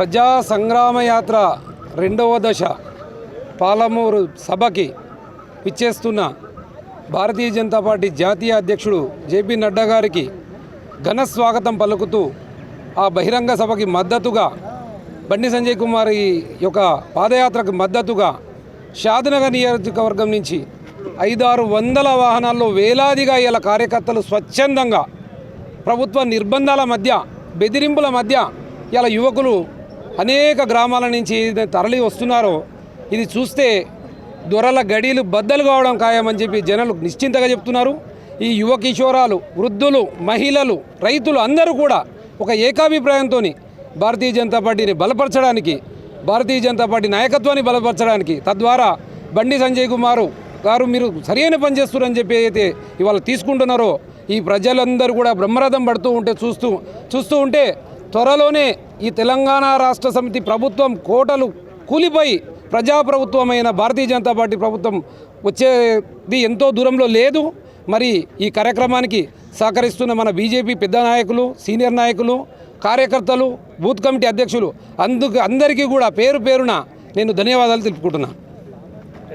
ప్రజా సంగ్రామ యాత్ర రెండవ దశ పాలమూరు సభకి ఇచ్చేస్తున్న భారతీయ జనతా పార్టీ జాతీయ అధ్యక్షుడు జేపీ నడ్డా గారికి ఘన స్వాగతం పలుకుతూ ఆ బహిరంగ సభకి మద్దతుగా బండి సంజయ్ కుమార్ యొక్క పాదయాత్రకు మద్దతుగా షాద్నగర్ నియోజకవర్గం నుంచి ఐదారు వందల వాహనాల్లో వేలాదిగా ఇలా కార్యకర్తలు స్వచ్ఛందంగా ప్రభుత్వ నిర్బంధాల మధ్య బెదిరింపుల మధ్య ఇలా యువకులు అనేక గ్రామాల నుంచి తరలి వస్తున్నారో ఇది చూస్తే దొరల గడీలు బద్దలు కావడం ఖాయమని చెప్పి జనాలు నిశ్చింతగా చెప్తున్నారు. ఈ యువ కిషోరాలు వృద్ధులు మహిళలు రైతులు అందరూ కూడా ఒక ఏకాభిప్రాయంతో భారతీయ జనతా పార్టీని బలపరచడానికి భారతీయ జనతా పార్టీ నాయకత్వాన్ని బలపరచడానికి తద్వారా బండి సంజయ్ కుమారు గారు మీరు సరైన పని చేస్తున్నారని చెప్పి అయితే ఇవాళ తీసుకుంటున్నారో ఈ ప్రజలందరూ కూడా బ్రహ్మరథం పడుతూ ఉంటే చూస్తూ చూస్తూ ఉంటే త్వరలోనే ఈ తెలంగాణ రాష్ట్ర సమితి ప్రభుత్వం కోటలు కూలిపోయి ప్రజాప్రభుత్వమైన భారతీయ జనతా పార్టీ ప్రభుత్వం వచ్చేది ఎంతో దూరంలో లేదు. మరి ఈ కార్యక్రమానికి సహకరిస్తున్న మన బీజేపీ పెద్ద నాయకులు సీనియర్ నాయకులు కార్యకర్తలు బూత్ కమిటీ అధ్యక్షులు అందుకు అందరికీ కూడా పేరు పేరున నేను ధన్యవాదాలు తెలుపుకుంటున్నాను